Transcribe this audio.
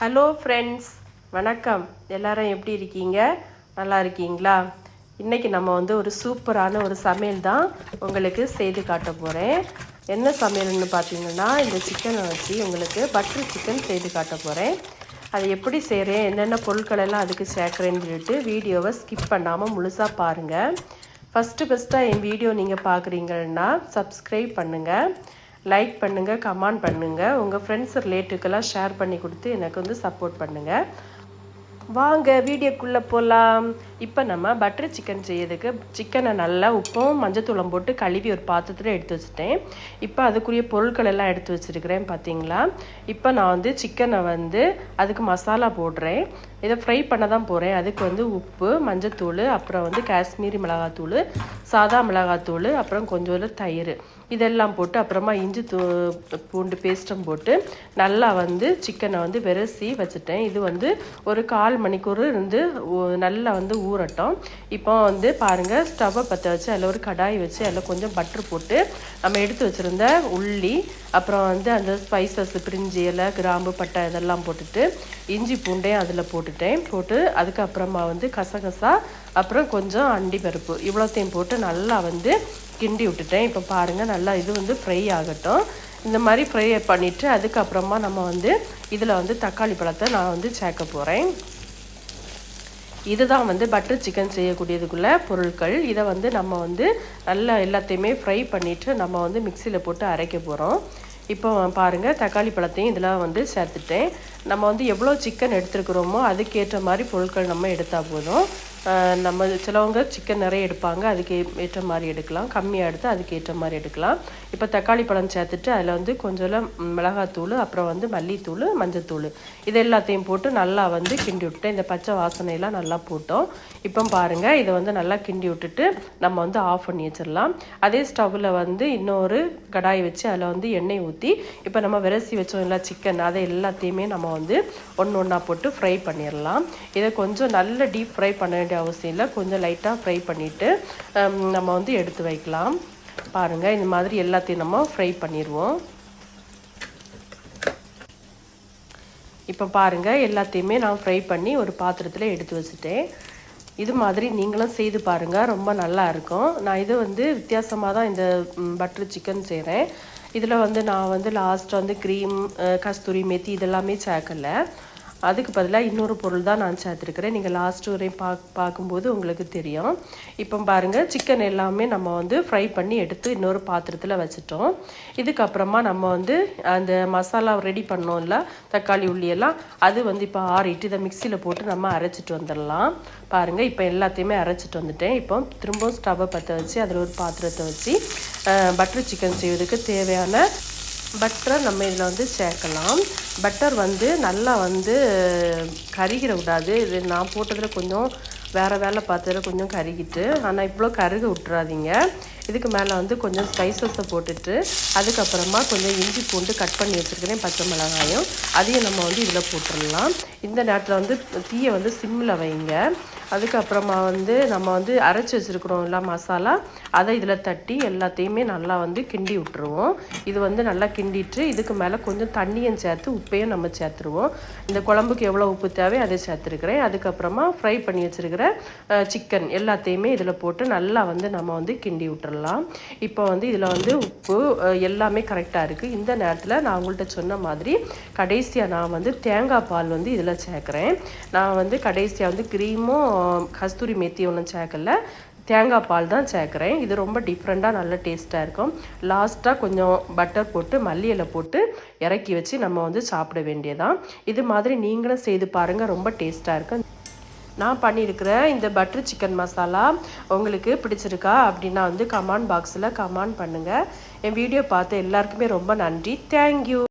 Hello friends வணக்கம். எல்லாரும் எப்படி இருக்கீங்க? நல்லா இருக்கீங்களா? இன்றைக்கி நம்ம வந்து ஒரு சூப்பரான ஒரு சமையல் தான் உங்களுக்கு செய்து காட்ட போகிறேன் என்ன சமையல்னு பார்த்தீங்கன்னா இந்த சிக்கனை வச்சு உங்களுக்கு பட்டர் சிக்கன் செய்து காட்ட போகிறேன் அது எப்படி செய்கிறேன் என்னென்ன பொருட்கள் எல்லாம் அதுக்கு சேர்க்குறேன்னு சொல்லிட்டு வீடியோவை ஸ்கிப் பண்ணாமல் முழுசாக பாருங்கள் ஃபஸ்ட்டு ஃபஸ்ட்டாக என் வீடியோ நீங்கள் பார்க்குறீங்கன்னா சப்ஸ்கிரைப் பண்ணுங்கள் லைக் பண்ணுங்கள் கமெண்ட் பண்ணுங்கள் உங்கள் ஃப்ரெண்ட்ஸ் ரிலேட்டிவ்க்கெல்லாம் ஷேர் பண்ணி கொடுத்து எனக்கு வந்து சப்போர்ட் பண்ணுங்கள் வாங்க வீடியோக்குள்ளே போகலாம் இப்போ நம்ம பட்டர் சிக்கன் செய்யறதுக்கு சிக்கனை நல்லா உப்பும் மஞ்சத்தூளம் போட்டு கழுவி ஒரு பாத்திரத்தில் எடுத்து வச்சுட்டேன். இப்போ அதுக்குரிய பொருட்கள் எல்லாம் எடுத்து வச்சுருக்கிறேன் பார்த்தீங்களா இப்போ நான் வந்து சிக்கனை வந்து அதுக்கு மசாலா போடுறேன். இதை ஃப்ரை பண்ண தான் போகிறேன் அதுக்கு வந்து உப்பு மஞ்சத்தூள் அப்புறம் வந்து காஷ்மீரி மிளகாத்தூள் சாதா மிளகாத்தூள் அப்புறம் கொஞ்சோண்டு தயிர். இதெல்லாம் போட்டு அப்புறமா இஞ்சி தூ பூண்டு பேஸ்ட்டும் போட்டு நல்லா வந்து சிக்கனை வந்து விரசி வச்சுட்டேன். இது வந்து ஒரு கால் மணிக்கூர் இருந்து நல்லா வந்து ஊறட்டும். இப்போ வந்து பாருங்கள் ஸ்டவ்வை பற்ற வச்சு அதில் ஒரு கடாய் வச்சு அதில் கொஞ்சம் பட்டர் போட்டு நம்ம எடுத்து வச்சுருந்த உள்ளி அப்புறம் வந்து அந்த ஸ்பைசஸ் பிரிஞ்சி இலை கிராம்பு பட்டை இதெல்லாம் போட்டுட்டு இஞ்சி பூண்டையும் அதில் போட்டுட்டேன். போட்டு அதுக்கப்புறமா வந்து கசகசா அப்புறம் கொஞ்சம் அண்டி பருப்பு இவ்வளோத்தையும் போட்டு நல்லா வந்து கிண்டி விட்டுட்டேன். இப்போ பாருங்கள் நல்லா இது வந்து ஃப்ரை ஆகட்டும். இந்த மாதிரி ஃப்ரை பண்ணிவிட்டு அதுக்கப்புறமா நம்ம வந்து இதில் வந்து தக்காளி பழத்தை நான் வந்து சேர்க்க போகிறேன் இதுதான் வந்து பட்டர் சிக்கன் செய்யக்கூடியதுக்குள்ள பொருட்கள். இதை வந்து நம்ம வந்து நல்லா எல்லாத்தையுமே ஃப்ரை பண்ணிவிட்டு நம்ம வந்து மிக்சியில் போட்டு அரைக்க போகிறோம் இப்போ பாருங்கள் தக்காளி பழத்தையும் இதெல்லாம் வந்து சேர்த்துட்டேன். நம்ம வந்து எவ்வளோ சிக்கன் எடுத்துருக்குறோமோ அதுக்கேற்ற மாதிரி பொருட்கள் நம்ம எடுத்தால் போதும். நம்ம சிலவங்க சிக்கன் நிறைய எடுப்பாங்க அதுக்கு ஏற்ற மாதிரி எடுக்கலாம். கம்மியாக எடுத்து அதுக்கு ஏற்ற மாதிரி எடுக்கலாம். இப்போ தக்காளி பழம் சேர்த்துட்டு அதில் வந்து கொஞ்சம் மிளகாத்தூள் அப்புறம் வந்து மல்லித்தூள் மஞ்சத்தூள். இது எல்லாத்தையும் போட்டு நல்லா வந்து கிண்டி விட்டுட்டு இந்த பச்சை வாசனையெல்லாம் நல்லா போட்டோம். இப்போ பாருங்கள் இதை வந்து நல்லா கிண்டி விட்டுட்டு நம்ம வந்து ஆஃப் பண்ணி வச்சிடலாம். அதே ஸ்டவ்வில் வந்து இன்னொரு கடாய் வச்சு அதில் வந்து எண்ணெய் ஊற்றி இப்போ நம்ம விரசி வச்சோம் இல்லை சிக்கன் அதை எல்லாத்தையுமே நம்ம வந்து ஒன்று ஒன்றா போட்டு ஃப்ரை பண்ணிடலாம். இதை கொஞ்சம் நல்ல டீப் ஃப்ரை பண்ண வேண்டிய அவசியம் இல்லை கொஞ்சம் லைட்டாக ஃப்ரை பண்ணிவிட்டு நம்ம வந்து எடுத்து வைக்கலாம். பாருங்கள் இந்த மாதிரி எல்லாத்தையும் நம்ம ஃப்ரை பண்ணிடுவோம் இப்போ பாருங்கள் எல்லாத்தையுமே நான் ஃப்ரை பண்ணி ஒரு பாத்திரத்தில் எடுத்து வச்சுட்டேன். இது மாதிரி நீங்களும் செய்து பாருங்கள் ரொம்ப நல்லா இருக்கும். நான் இது வந்து வித்தியாசமாக தான் இந்த பட்டர் சிக்கன் செய்கிறேன் இதில் வந்து நான் வந்து லாஸ்ட் வந்து க்ரீம் கஸ்தூரி மெத்தி இதெல்லாமே சேர்க்கல. அதுக்கு பதிலாக இன்னொரு பொருள் தான் நான் சேர்த்துருக்கிறேன். நீங்கள் லாஸ்ட் வரையும் பா பார்க்கும்போது உங்களுக்கு தெரியும். இப்போ பாருங்கள் சிக்கன் எல்லாமே நம்ம வந்து ஃப்ரை பண்ணி எடுத்து இன்னொரு பாத்திரத்தில் வச்சுட்டோம். இதுக்கப்புறமா நம்ம வந்து அந்த மசாலா ரெடி பண்ணோம்ல தக்காளி உள்ளியெல்லாம் அது வந்து இப்போ ஆறிட்டு இதை மிக்சியில் போட்டு நம்ம அரைச்சிட்டு வந்துடலாம். பாருங்கள் இப்போ எல்லாத்தையுமே அரைச்சிட்டு வந்துட்டேன். இப்போ திரும்பவும் ஸ்டவ்வை பற்ற வச்சு அதில் ஒரு பாத்திரத்தை வச்சு பட்டர் சிக்கன் செய்வதற்கு தேவையான பட்டரை நம்ம இதில் வந்து சேர்க்கலாம். பட்டர் வந்து நல்லா வந்து கருகிற விடாது. இது நான் போட்டதில் கொஞ்சம் வேறு வேலை பார்த்ததில் கொஞ்சம் கருகிட்டு ஆனால் இவ்வளோ கருக விட்டுறாதீங்க. இதுக்கு மேலே வந்து கொஞ்சம் ஸ்பைசஸை போட்டுட்டு அதுக்கப்புறமா கொஞ்சம் இஞ்சி பூண்டு கட் பண்ணி வச்சுருக்கிறேன் பச்சை மிளகாயும். அதையும் நம்ம வந்து இதில் போட்டுடலாம். இந்த நேரத்தில் வந்து தீயை வந்து சிம்மில் வைங்க. அதுக்கப்புறமா வந்து நம்ம வந்து அரைச்சி வச்சுருக்குறோம்ல மசாலா அதை இதில் தட்டி எல்லாத்தையுமே நல்லா வந்து கிண்டி விட்டுருவோம். இது வந்து நல்லா கிண்டிட்டு இதுக்கு மேலே கொஞ்சம் தண்ணியும் சேர்த்து உப்பையும் நம்ம சேர்த்துருவோம். இந்த குழம்புக்கு எவ்வளோ உப்பு தேவை அதை சேர்த்துருக்குறேன். அதுக்கப்புறமா ஃப்ரை பண்ணி வச்சுருக்கிற சிக்கன் எல்லாத்தையுமே இதில் போட்டு நல்லா வந்து நம்ம வந்து கிண்டி விட்டுறலாம். இப்போ வந்து இதில் வந்து உப்பு எல்லாமே கரெக்டாக இருக்குது இந்த நேரத்தில் நான் உங்கள்கிட்ட சொன்ன மாதிரி கடைசியாக நான் வந்து தேங்காய் பால் வந்து இதில் சேர்க்குறேன். நான் வந்து கடைசியாக வந்து க்ரீமும் கஸ்தூரி மேத்தி ஒன்றும் சேர்க்கல. தேங்காய் பால் தான் சேர்க்குறேன். இது ரொம்ப டிஃப்ரெண்ட்டாக நல்ல டேஸ்ட்டாக இருக்கும். லாஸ்ட்டாக கொஞ்சம் பட்டர் போட்டு மல்லி போட்டு இறக்கி வச்சு நம்ம வந்து சாப்பிட வேண்டியதான் இது மாதிரி நீங்களும் செய்து பாருங்கள் ரொம்ப டேஸ்ட்டாக இருக்கும். நான் பண்ணியிருக்கிற இந்த பட்டர் சிக்கன் மசாலா உங்களுக்கு பிடிச்சிருக்கா அப்படின்னா வந்து கமாண்ட் பாக்ஸில் கமெண்ட் பண்ணுங்கள் என் வீடியோ பார்த்து எல்லாருக்குமே ரொம்ப நன்றி. தேங்க்யூ